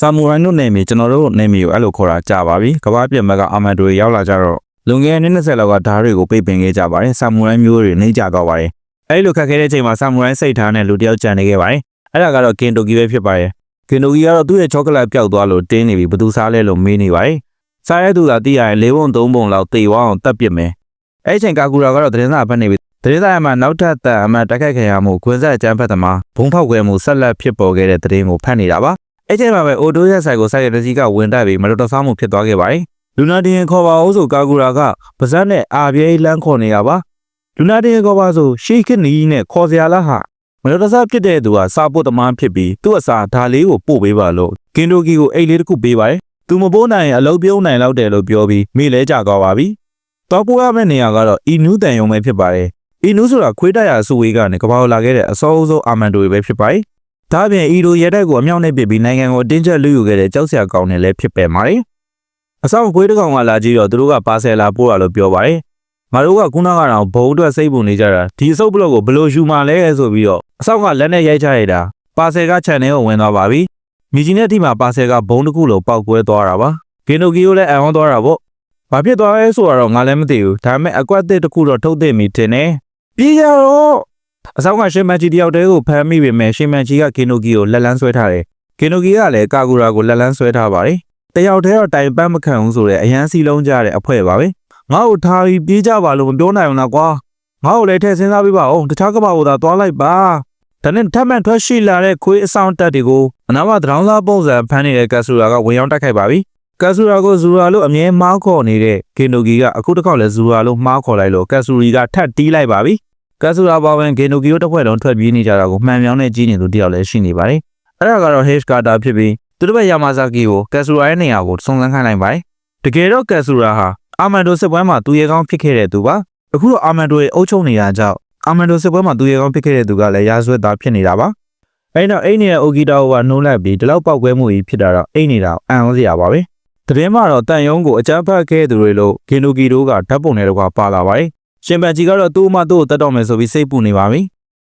ဆာမူရိုင်းတို့နေမီကျွန်တော်တို့နေမီကိုအဲ့လိုခေါ်တာကြာပါပြီကမ္ဘာပြက်မက်ကအာမန်တွေရောက်လာကြတော့လွန်ခဲ့တဲ့နှစ်20လောက်ကဓာတ်တွေကိုပိတ်ပင်ခဲ့ကြပါတယ်ဆာမူရိုင်းမျိုးတွေနှိမ့်ကြသွားပါတယ်အဲ့လိုခက်ခဲတဲ့အချိန်မှာဆာမူရိုင်းစိတ်ထားနဲ့လူတစ်ယောက်ကြံနေခဲ့ပါတယ်အဲ့ဒါကတော့ကင်တိုကီပဲဖြစ်ပါတယ်ကင်တိုကီကတော့သူ့ရဲ့ချောကလက်ပျောက်သွားလို့တင်းနေပြီဘယ်သူစားလဲလို့မေးနေပါတယ်စားရတဲ့သူကသိရရင်၄ပုံ၃ပုံလောက်တေဝအောင်တက်ပစ်မယ်အဲ့အချိန်ကာကူရာကတော့သတင်းစာဖတ်နေပြီသတင်းစာမှာနောက်ထပ်တန်အမှတက်ခတ်ခင်ရမှုခွင်းဆက်အကျန်းဖတ်သမားဘုံဖောက်ခွဲမှုဆက်လက်ဖြစ်ပေါ်ခဲ့တဲ့သတင်းကိုဖတ်နေတာပါ အဲ့ချိန်မှာပဲအိုတိုရဲ့ဆိုင်ကိုစိုက်ရတဲ့စီကဝင်တက်ပြီးမတော်တဆမှုဖြစ်သွားခဲ့ပါတယ်လူနာတင်ခေါ်ပါအောင်ဆိုကာကူရာကပါဇက်နဲ့အာပြေးလန်းခေါ်နေရပါလူနာတင်ခေါ်ပါဆိုရှေးခနီးနဲ့ခေါ်စရာလားဟာမတော်တဆဖြစ်တဲ့သူကစာပို့သမားဖြစ်ပြီးသူ့အစာဓာလေးကိုပို့ပေးပါလို့ကင်တိုကီကိုအိတ်လေးတစ်ခုပေးပါတယ်သူမပိုးနိုင်ရင်အလုပ်ပြုံးနိုင်လောက်တယ်လို့ပြောပြီးမိလဲကြသွားပါပြီတော့ပို့ရမယ့်နေရာကတော့အီနူးတန်ယုံပဲဖြစ်ပါတယ်အီနူးဆိုတာခွေးတက်ရအဆူဝေးကနေကပောက်လာခဲ့တဲ့အစောဆုံးအာမန်တိုတွေပဲဖြစ်ပါတယ် ဒါ့အပြင်အီဒိုရဲတိုက်ကိုအမြောက်နဲ့ပစ်ပြီးနိုင်ငံကိုအတင်းကျပ်လူယူခဲ့တဲ့ကြောက်စရာကောင်းတယ်လည်းဖြစ်ပယ်ပါတယ်အဆောင်ခွေးတစ်ကောင်ကလာကြည့်တော့သူတို့ကပါဆယ်လာပို့ရလို့ပြောပါတယ်ငါတို့ကခုနကတော့ဘုံအတွက်စိတ်ပူနေကြတာဒီအစုပ်ဘလော့ကိုဘယ်လိုယူမှလဲဆိုပြီးတော့အဆောင်ကလက်နဲ့ရိုက်ချရတာပါဆယ်ကခြံထဲကိုဝင်သွားပါပြီမြကြီးနဲ့အထိမှာပါဆယ်ကဘုံတစ်ခုလုံးပောက်ကွဲသွားတာပါဂင်နိုကီကိုလည်းအံ့ဩသွားတာပေါ့ဘာဖြစ်သွားလဲဆိုတော့ငါလည်းမသိဘူးဒါပေမဲ့အကွက်တစ်တစ်ခုတော့ထုတ်သိမိတင်တယ်ပြေးကြတော့ အဆောင်ကရှင်မန်ဂျီတယောက်တည်းကိုဖမ်းမိပေမဲ့ရှင်မန်ဂျီကဂင်နိုကီကိုလက်လန်းဆွဲထားတယ်ဂင်နိုကီကလည်းကာဂူရာကိုလက်လန်းဆွဲထားပါတယ်တယောက်တည်းတော့တိုင်ပတ်မခံဘူးဆိုတဲ့အရန်စီလုံးကြတဲ့အဖွဲပါပဲငါ့ကိုထားပြီးပြေးကြပါလို့မပြောနိုင်ဘူးလားကွာငါ့ကိုလည်းထည့်စဉ်းစားပေးပါဦးတခြားကမ္ဘာကိုသာသွားလိုက်ပါဒါနဲ့ထပ်မံထွက်ရှိလာတဲ့ခွေးအဆောင်တက်တွေကိုအနာမသရောင်းစားပုံစံဖမ်းနေတဲ့ကက်ဆူရာကဝင်ရောက်တိုက်ခိုက်ပါပြီကက်ဆူရာကိုဇူရာလို့အမြဲမားခေါ်နေတဲ့ဂင်နိုကီကအခုတစ်ခေါက်လဲဇူရာလို့မှားခေါ်လိုက်လို့ကက်ဆူရီကထပ်တီးလိုက်ပါပြီ ကက်ဆူရာပါဝင်ဂင်နိုကီတို့တစ်ဖွဲ့လုံးထွက်ပြေးနေကြတာကိုမှန်ပြောင်းနဲ့ကြီးနေသူတယောက်လည်းရှိနေပါတယ်အဲ့ဒါကတော့ H ကာတာဖြစ်ပြီးသူတို့ဘက်ယာမာဇာကီကိုကက်ဆူရာရဲ့နေရာကိုစုံစမ်းခိုင်းလိုက်ပါတယ်တကယ်တော့ကက်ဆူရာဟာအာမန်ဒိုစစ်ပွဲမှာသူရဲကောင်းဖြစ်ခဲ့တဲ့သူပါအခုတော့အာမန်ဒိုရဲ့အုပ်ချုပ်နေတာကြောင့်အာမန်ဒိုစစ်ပွဲမှာသူရဲကောင်းဖြစ်ခဲ့တဲ့သူကလည်းရာဇဝတ်သားဖြစ်နေတာပါအဲ့တော့အိတ်နေတဲ့အိုဂီတာကိုကနှိုးလိုက်ပြီးဒီလောက်ပောက်ကွဲမှုကြီးဖြစ်တာတော့အိတ်နေတာအံ့ဩစရာပါပဲသတင်းမှာတော့တန်ယုံကိုအကြမ်းဖက်ခဲ့သူတွေလို့ဂင်နိုကီတို့ကဓာတ်ပုံတွေတော့ပါလာပါတယ် ရှင်ပန်ဂျီကတော့သူ့အမသူ့ကိုတတ်တော့မယ်ဆိုပြီးစိတ်ပူနေပါပြီ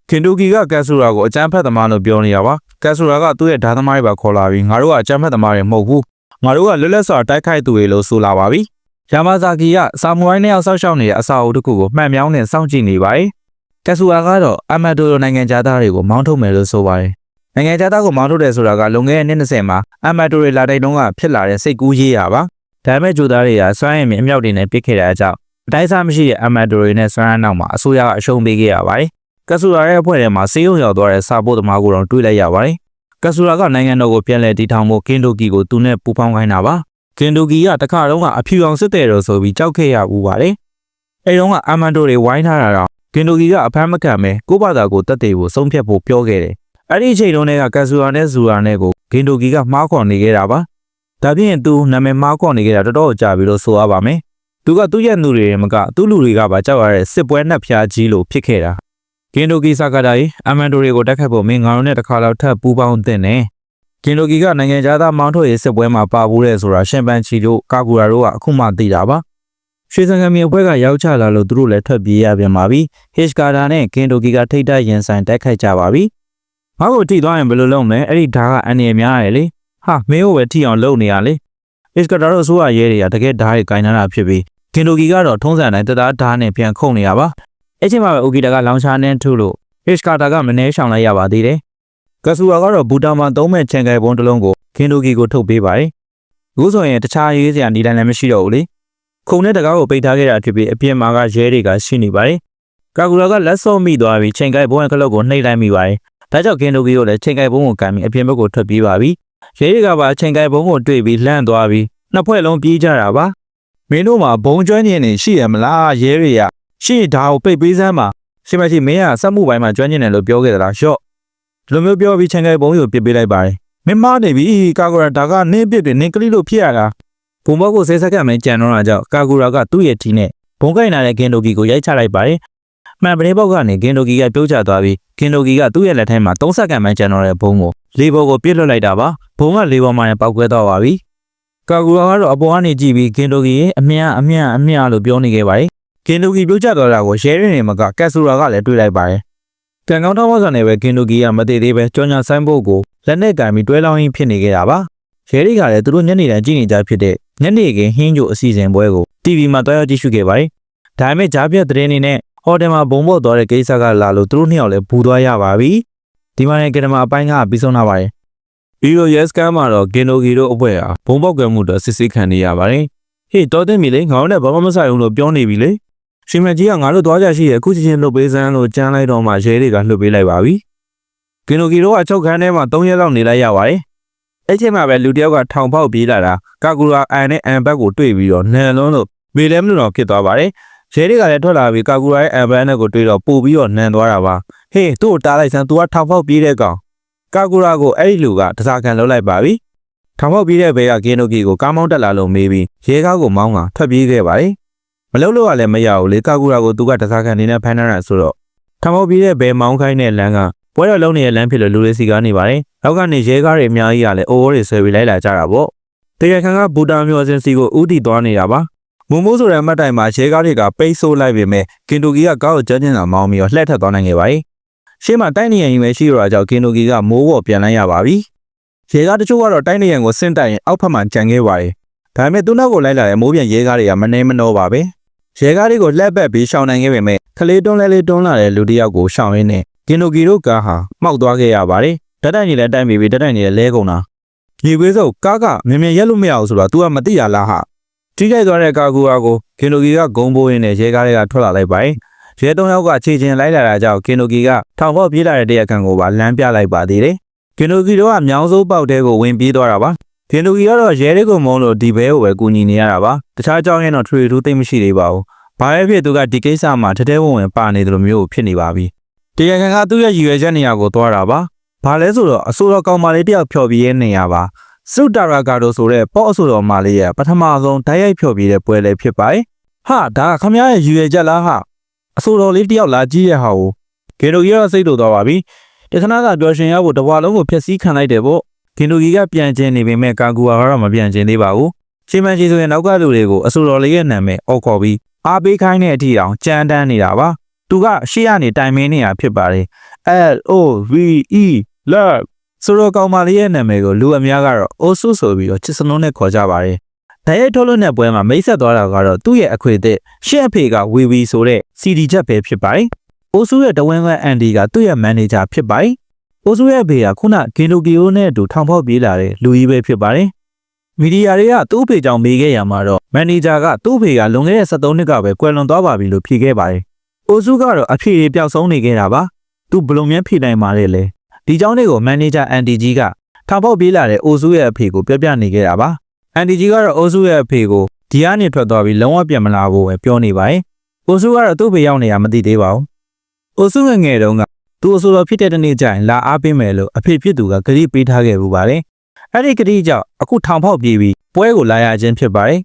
ခင်တိုကီကကက်ဆူရာကိုအကြမ်းဖက်သမားလို့ပြောနေရပါကက်ဆူရာကသူ့ရဲ့ဓာတ်သမားတွေပါခေါ်လာပြီးငါတို့ကအကြမ်းဖက်သမားတွေမဟုတ်ဘူးငါတို့ကလွတ်လပ်စွာတိုက်ခိုက်သူတွေလို့ဆိုလာပါပြီယာမာဇာကီကဆာမူရိုင်းနဲ့အောက်ဆောက်ရှောက်နေတဲ့အစာအုပ်တစ်ခုကိုမှန်မြောင်းနဲ့စောင့်ကြည့်နေပါတယ်ကက်ဆူရာကတော့အမတ်တိုလိုနိုင်ငံသားတွေကိုမောင်းထုတ်မယ်လို့ဆိုပါတယ်နိုင်ငံသားကိုမောင်းထုတ်တယ်ဆိုတာကလွန်ခဲ့တဲ့နှစ်20မှာအမတ်တိုတွေလာတိုက်တုန်းကဖြစ်လာတဲ့စိတ်ကူးရေးရပါဒါပေမဲ့ဂျိုသားတွေကစွမ်းရည်မြအမြောက်တွေနဲ့ပစ်ခဲ့တဲ့အကြောင်း အတိုင်းစားမရှိတဲ့အမတ်တိုတွေနဲ့စွမ်းရမ်းနောက်မှာအစိုးရကအရှုံးပေးခဲ့ရပါတယ်ကက်ဆူရာရဲ့အဖွဲ့ထဲမှာစေးရုံရောက်သွားတဲ့စာပို့သမားကိုတော့တွေ့လိုက်ရပါတယ်ကက်ဆူရာကနိုင်ငံတော်ကိုပြန်လည်တည်ထောင်ဖို့ကင်တိုကီကိုသူနဲ့ပူးပေါင်းခိုင်းတာပါကင်တိုကီကတခါတုန်းကအဖြူအောင်စစ်တယ်လို့ဆိုပြီးကြောက်ခဲ့ရဘူးပါတယ်အဲတုန်းကအမန်တိုတွေဝိုင်းထားတာတော့ကင်တိုကီကအဖမ်းမခံပဲကိုယ့်ဘာသာကိုတက်တယ်ကိုဆုံးဖြတ်ဖို့ပြောခဲ့တယ်အဲ့ဒီအချိန်တုန်းကကက်ဆူရာနဲ့ဇူရာနဲ့ကိုကင်တိုကီကမှားခေါ်နေခဲ့တာပါဒါပြင်သူနာမည်မှားခေါ်နေခဲ့တာတော်တော်ကြာပြီလို့ဆိုရပါမယ် သူကသူ့ရဲ့လူတွေမကသူ့လူတွေကပါကြောက်ရတဲ့စစ်ပွဲနှက်ဖျားကြီးလို့ဖြစ်ခဲ့တာကင်တိုကီဆာကာတာကြီးအမန်တိုတွေကိုတက်ခတ်ဖို့မင်းငါတို့နဲ့တစ်ခါတော့ထပ်ပူးပေါင်းတင်တယ်ကင်တိုကီကနိုင်ငံသားမောင်းထုတ်ရေးစစ်ပွဲမှာပါဘူးတဲ့ဆိုတာရှင်ပန်ချီတို့ကာကူရာတို့ကအခုမှသိတာပါရွှေစံကမြေအဖွဲ့ကရောက်ချလာလို့သူတို့လည်းထွက်ပြေးရပြန်ပါပြီဟစ်ကာတာနဲ့ကင်တိုကီကထိတ်တိုက်ရင်ဆိုင်တိုက်ခိုက်ကြပါပြီဘာကိုထိသွားရင်ဘယ်လိုလုပ်မလဲအဲ့ဒီဓာတ်ကအန်ရများရတယ်လေဟာမင်းတို့ပဲထိအောင်လုပ်နေရလေဟစ်ကာတာတို့အစိုးရရဲတွေကတကယ်ဓာတ်ကိုင်နာတာဖြစ်ပြီး ကင်တိုကီကတော့ထုံးစံတိုင်းတသားဓာတ်နဲ့ပြန်ခုန်နေရပါအဲ့ချိန်မှာပဲအိုကီတာကလောင်ချာနဲ့ထုလို့ဟစ်ကာတာကမနှဲရှောင်လိုက်ရပါသေးတယ်ကဆူရာကတော့ဘူတာမှာသုံးမဲ့ချန်ကယ်ပုံးတစ်လုံးကိုကင်တိုကီကိုထုတ်ပေးပါတယ်အခုဆိုရင်တခြားရေးစရာနေတိုင်းလည်းမရှိတော့ဘူးလေခုံနဲ့တကားကိုပိတ်ထားခဲ့တာဖြစ်ပြီးအပြင်မှာကရဲတွေကရှိနေပါတယ်ကာကူရာကလက်စော့မိသွားပြီးချိန်ကိုက်ဘုံရဲ့ကလုတ်ကိုနှိပ်လိုက်မိပါတယ်ဒါကြောင့်ကင်တိုကီကိုလည်းချိန်ကိုက်ဘုံကိုကန်ပြီးအပြင်ဘက်ကိုထွက်ပြေးပါပြီရဲတွေကပါချိန်ကိုက်ဘုံကိုတွေ့ပြီးလှမ်းသွားပြီးနှစ်ဖွဲ့လုံးပြေးကြတာပါ မင်းတို့မှာဘုံကျွမ်းကျင်နေရှိရမလားရဲတွေကရှေ့ဒါကိုပိတ်ပေးစမ်းပါရှင်မရှိမင်းကစက်မှုပိုင်းမှာကျွမ်းကျင်တယ်လို့ပြောခဲ့သလားရှော့ဒီလိုမျိုးပြောပြီးချိန်ကိုက်ဘုံကိုပစ်ပေးလိုက်ပါတယ်မင်းမနေပြီကာကူရာဒါကနင်းပစ်တယ်နင်းကလေးလို့ဖြစ်ရတာဘုံဘောက်ကိုဆဲဆက်ကမှကြံတော့တာကြောင့်ကာကူရာကသူ့ရဲ့တီနဲ့ဘုံကိုက်နာတဲ့ဂင်တိုကီကိုရိုက်ချလိုက်ပါတယ်မှန်ပနေဘောက်ကနေဂင်တိုကီကပြုတ်ကျသွားပြီးဂင်တိုကီကသူ့ရဲ့လက်ထဲမှာ3စက္ကန့်မှကြံတော့တဲ့ဘုံကိုလေဘော်ကိုပြစ်လွတ်လိုက်တာပါဘုံကလေဘော်မှာပေါက်ကွဲသွားပါပြီ ကာကူရာကတော့အပေါ်ကနေကြည့်ပြီးဂင်တိုကီရဲ့အမြတ်အမြတ်အမြတ်လို့ပြောနေခဲ့ပါတယ်ဂင်တိုကီပြုတ်ကျသွားတာကိုရဲရင်းနေမှာကကက်ဆူရာကလည်းတွေ့လိုက်ပါတယ်ကံကောင်းထောက်ဝဆန်နဲ့ပဲဂင်တိုကီကမတည်သေးပဲကြောင်ညာဆိုင်ဘုတ်ကိုလက်နဲ့ကင်ပြီးတွဲလောင်းရင်းဖြစ်နေခဲ့တာပါရဲတွေကလည်းသူတို့ညနေတိုင်းကြည့်နေကြဖြစ်တဲ့ညနေခင်းဟင်းကြိုအစီအစဉ်ပွဲကို TV မှာတွားရောက်ကြည့်ရှုခဲ့ပါတယ်။ဒါပေမဲ့ကြားပြတ်သတင်းတွေနဲ့ဟိုတယ်မှာဘုံပေါက်သွားတဲ့ကိစ္စကလာလို့သူတို့နှစ်ယောက်လည်းဘူသွားရပါပြီ။ဒီမှာလည်းကင်မရာအပိုင်းကပြီးဆုံးလာပါတယ်။ ပြီးတော့ရဲစကန်မှာတော့ဂင်နိုဂီတို့အဖွဲ့ဟာဘုံပေါက်ကွယ်မှုတော့စစ်စစ်ခံနေရပါတယ်။ဟေးတော်တဲ့မီလေငေါင်းနဲ့ဘာမှမဆိုင်ဘူးလို့ပြောနေပြီလေ။ရှင်မကြီးကငါတို့သွားကြရှိရဲ့အခုချင်းချင်းလှုပ်ပေးစမ်းလို့ကြမ်းလိုက်တော့မှရဲတွေကလှုပ်ပေးလိုက်ပါပြီ။ဂင်နိုဂီတို့ကချုပ်ခန်းထဲမှာ3ရက်လောက်နေလိုက်ရပါတယ်။အဲ့ချိန်မှာပဲလူတစ်ယောက်ကထောင်ပေါက်ပြေးလာတာကာကူရာအန်နဲ့အန်ဘက်ကိုတွေ့ပြီးတော့နန်လုံးလို့မေလဲမလို့တော့ဖြစ်သွားပါတယ်။ရဲတွေကလည်းထွက်လာပြီးကာကူရာရဲ့အန်ဘက်နဲ့ကိုတွေ့တော့ပို့ပြီးတော့နန်သွားတာပါ။ဟေးသူ့ကိုတားလိုက်စမ်း तू ကထောင်ပေါက်ပြေးတဲ့ကောင် ကာကူရာကိုအဲ့ဒီလူကတစားခံလုပ်လိုက်ပါပြီ။ထောင်ပေါက်ပြေးတဲ့ဘေးကဂင်နိုဂီကိုကားမောင်းတက်လာလို့မေးပြီးရဲကားကိုမောင်းကထွက်ပြေးခဲ့ပါတယ်။မလုပ်လို့ကလည်းမရဘူးလေကာကူရာကိုသူကတစားခံနေနဲ့ဖမ်းထားတာဆိုတော့ထောင်ပေါက်ပြေးတဲ့ဘဲမောင်းခိုင်းတဲ့လမ်းကပွဲတော်လုံးနေတဲ့လမ်းဖြစ်လို့လူတွေစီကားနေပါတယ်။နောက်ကနေရဲကားတွေအများကြီးကလည်းအိုးအိုးတွေဆွဲပြီးလိုက်လာကြတာပေါ့။တရားခံကဘူတာမျိုးအစင်စီကိုဥတီသွားနေတာပါ။မုံမိုးဆိုတဲ့အမှတ်တိုင်မှာရဲကားတွေကပိတ်ဆို့လိုက်ပေမဲ့ကင်တိုဂီကကားကိုကျန်းကျန်းသာမောင်းပြီးတော့လှည့်ထက်သွားနိုင်ခဲ့ပါတယ်။ ရှေ့မှာတိုက်နေရရင်ပဲရှိရတာကြောင့်ကင်တိုဂီကမိုးပေါ်ပြန်လိုက်ရပါပြီ။ရဲကားတချို့ကတော့တိုက်နေရန်ကိုဆင့်တိုက်ရင်အောက်ဖက်မှာကြံခဲ့ပါတယ်။ဒါပေမဲ့သူ့နောက်ကိုလိုက်လာတဲ့မိုးပြန်ရဲကားတွေကမနှဲမနှောပါပဲ။ရဲကားတွေကိုလှည့်ပတ်ပြီးရှောင်နိုင်ခဲ့ပေမဲ့ခလေးတွန်းလဲလေးတွန်းလာတဲ့လူတစ်ယောက်ကိုရှောင်ရင်းနဲ့ကင်တိုဂီတို့ကားဟာမှောက်သွားခဲ့ရပါတယ်။တက်တိုင်နေလဲတိုက်မိပြီးတက်တိုင်နေလဲလဲကုန်တာ။ညီခွေးစုပ်ကားကမြင်မြင်ရက်လို့မရဘူးဆိုတော့ तू ကမသိရလားဟာ။ထိခိုက်သွားတဲ့ကာကူအားကိုကင်တိုဂီကဂုံးပိုးရင်းနဲ့ရဲကားတွေကထွက်လာလိုက်ပါတယ်။ ရဲသုံးယောက်ကခြေချင်းလိုက်လာတာကြောင့်ကင်တိုဂီကထောင်ဖောက်ပြေးလာတဲ့တရားခံကိုပါလမ်းပြလိုက်ပါသေးတယ်။ကင်တိုဂီတို့ကမြောင်းစိုးပေါက်တဲကိုဝင်ပြေးသွားတာပါ။ကင်တိုဂီကတော့ရဲတွေကိုမုန်းလို့ဒီဘဲကိုပဲကူညီနေရတာပါ။တခြားအကြောင်းရင်းတော့ထွေထူးသိမ့်မရှိသေးပါဘူး။ဘာပဲဖြစ်သူကဒီကိစ္စမှာတထဲဝင်ဝင်ပါနေတယ်လို့မျိုးဖြစ်နေပါပြီ။တရားခံကသူ့ရဲ့ရည်ရွယ်ချက်နေရာကိုသွားတာပါ။ဘာလဲဆိုတော့အဆိုတော်ကောင်မလေးတယောက်ဖျော်ပြရဲနေရပါ။စုတာရာဂါဒိုဆိုတဲ့ပေါ့အဆိုတော်မလေးရဲ့ပထမဆုံးဓာတ်ရိုက်ဖျော်ပြတဲ့ပွဲလေးဖြစ်ပါတယ်။ဟာဒါကခမရရဲ့ရည်ရွယ်ချက်လားဟာ။ အဆိုတော်လေးတယောက်လာကြည့်ရဟာကိုဂင်ဒိုကြီးကတော့စိတ်တူသွားပါပြီ။တခဏကပျော်ရွှင်ရဖို့တဘွားလုံးကိုဖျက်ဆီးခံလိုက်တယ်ပေါ့။ဂင်ဒိုကြီးကပြန်ကျင်နေပေမဲ့ကာကူကတော့မပြန်ကျင်သေးပါဘူး။ချင်းမန်ချီဆိုရင်နောက်ကလူတွေကိုအဆိုတော်လေးရဲ့နာမည်အော်ခေါ်ပြီးအားပေးခိုင်းတဲ့အထိအောင်ကြမ်းတမ်းနေတာပါ။သူကရှေ့ကနေတိုင်မင်းနေတာဖြစ်ပါတယ်။ L O V E love ဆိုတော့ကောင်မလေးရဲ့နာမည်ကိုလူအများကတော့အိုဆုဆိုပြီးတော့ချစ်စလုံးနဲ့ခေါ်ကြပါတယ်။ ဓာတ်ရိုက်ထုတ်လို့တဲ့ပွဲမှာမိတ်ဆက်သွားတာကတော့သူ့ရဲ့အခွေအသစ်ရှင့်အဖေကဝီဝီဆိုတဲ့ CD ချက်ပဲဖြစ်ပါတယ်။အိုဆုရဲ့တဝင်းဝင်းအန်ဒီကသူ့ရဲ့မန်နေဂျာဖြစ်ပါတယ်။အိုဆုရဲ့အဖေကခုနဂင်ဒိုကီယိုနဲ့အတူထောင်ဖောက်ပြေးလာတဲ့လူကြီးပဲဖြစ်ပါတယ်။မီဒီယာတွေကသူ့အဖေကြောင့်မေးခဲ့ရမှာတော့မန်နေဂျာကသူ့အဖေကလွန်ခဲ့တဲ့73နှစ်ကပဲကွယ်လွန်သွားပါပြီလို့ဖြေခဲ့ပါတယ်။အိုဆုကတော့အဖေတွေပျောက်ဆုံးနေခဲ့တာပါ။သူဘယ်လိုများဖြေနိုင်ပါလဲလဲ။ ဒီเจ้าတွေကိုမန်နေဂျာအန်တီဂျီကထောင်ပေါက်ပြေးလာတဲ့အိုစုရဲ့အဖေကိုပြောပြနေခဲ့တာပါ အန်တီဂျီကတော့အိုစုရဲ့အဖေကိုဒီကနေထွက်သွားပြီးလုံးဝပြန်မလာဖို့ပဲပြောနေပါတယ်အိုစုကတော့သူ့ဖေရောက်နေရမသိသေးပါဘူးအိုစုငယ်ငယ်တုန်းကသူအဆိုတော်ဖြစ်တဲ့တနေ့ကျရင်လာအားပေးမယ်လို့အဖေဖြစ်သူကဂရီပေးထားခဲ့ဘူးပါတယ်အဲ့ဒီဂရီကြောင့်အခုထောင်ပေါက်ပြေးပြီးပွဲကိုလာရခြင်းဖြစ်ပါတယ်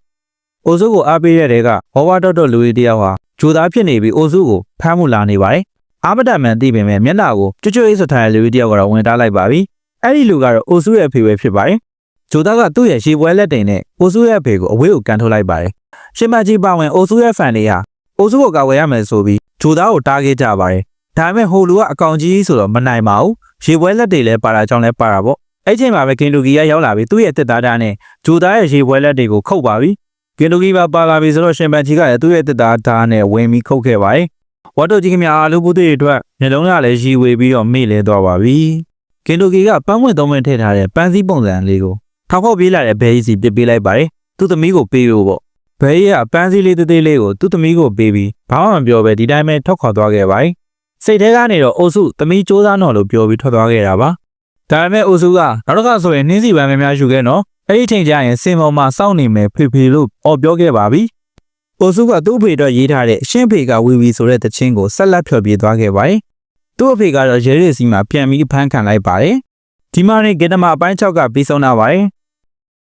အိုစုကိုအားပေးတဲ့တဲကဘောဝါတော့တော့လူကြီးတယောက်ဟာဂျိုသားဖြစ်နေပြီးအိုစုကိုဖမ်းမှုလာနေပါတယ်အာမဒမန်သိပေမဲ့မျက်နှာကိုကြွကြွရေးစထားတဲ့လူကြီးတယောက်ကတော့ဝင်တားလိုက်ပါပြီ။အဲ့ဒီလူကတော့အိုစုရဲ့အဖေပဲဖြစ်ပါတယ်။ ဂျိုသားကသူ့ရဲ့ရေပွဲလက်တင်နဲ့အိုစုရဲ့အဖေကိုအဝေးကိုကန်ထုတ်လိုက်ပါတယ်။ရှင်မကြီးပါဝင်အိုစုရဲ့ဖန်တွေဟာအိုစုကိုကာဝယ်ရမယ်ဆိုပြီးဂျိုသားကိုတားခဲ့ကြပါတယ်။ဒါပေမဲ့ဟိုလူကအကောင်ကြီးဆိုတော့မနိုင်ပါဘူး။ရေပွဲလက်တွေလည်းပါတာကြောင့်လည်းပါတာပေါ့။အဲ့ချိန်မှာပဲကင်လူကီကရောက်လာပြီးသူ့ရဲ့တစ်သားသားနဲ့ဂျိုသားရဲ့ရေပွဲလက်တွေကိုခုတ်ပါပြီ။ကင်လူကီပါပါလာပြီဆိုတော့ရှင်ပန်ကြီးကလည်းသူ့ရဲ့တစ်သားသားနဲ့ဝင်ပြီးခုတ်ခဲ့ပါတယ်။ဝတ်တိုကြီးကမြအားလူပုသေးတွေအတွက်မျက်လုံးကလည်းရီဝေပြီးတော့မေ့လဲသွားပါပြီ။ကင်တိုကီကပန်းဝင်သုံးဝင်ထည့်ထားတဲ့ပန်းစည်းပုံစံလေးကို ထောက်ဖောက်ပေးလာတဲ့ဘဲကြီးစီပစ်ပေးလိုက်ပါတယ်။သူ့သမီးကိုပေးလို့ပေါ့။ဘဲကြီးကပန်းစည်းလေးသေးသေးလေးကိုသူ့သမီးကိုပေးပြီးဘာမှမပြောဘဲဒီတိုင်းပဲထွက်ခွာသွားခဲ့ပါတယ်။စိတ်ထဲကနေတော့အိုစုသမီးစူးစမ်းတော့လို့ပြောပြီးထွက်သွားခဲ့တာပါ။ဒါပေမဲ့အိုစုကနောက်တစ်ခါဆိုရင်နှင်းစီပန်းများများယူခဲ့နော်။အဲ့ဒီချိန်ကျရင်စင်ပေါ်မှာစောင့်နေမယ်ဖေဖေလို့အော်ပြောခဲ့ပါပြီ။အိုစုကသူ့အဖေအတွက်ရေးထားတဲ့အရှင်းဖေကဝီဝီဆိုတဲ့တခြင်းကိုဆက်လက်ဖျော်ပြသွားခဲ့ပါတယ်။သူ့အဖေကတော့ရဲရဲစီမှာပြန်ပြီးဖမ်းခံလိုက်ပါတယ်။ ဒီမှာနေဂီတမအပိုင်း6ကပြီးဆုံးလာပါတယ်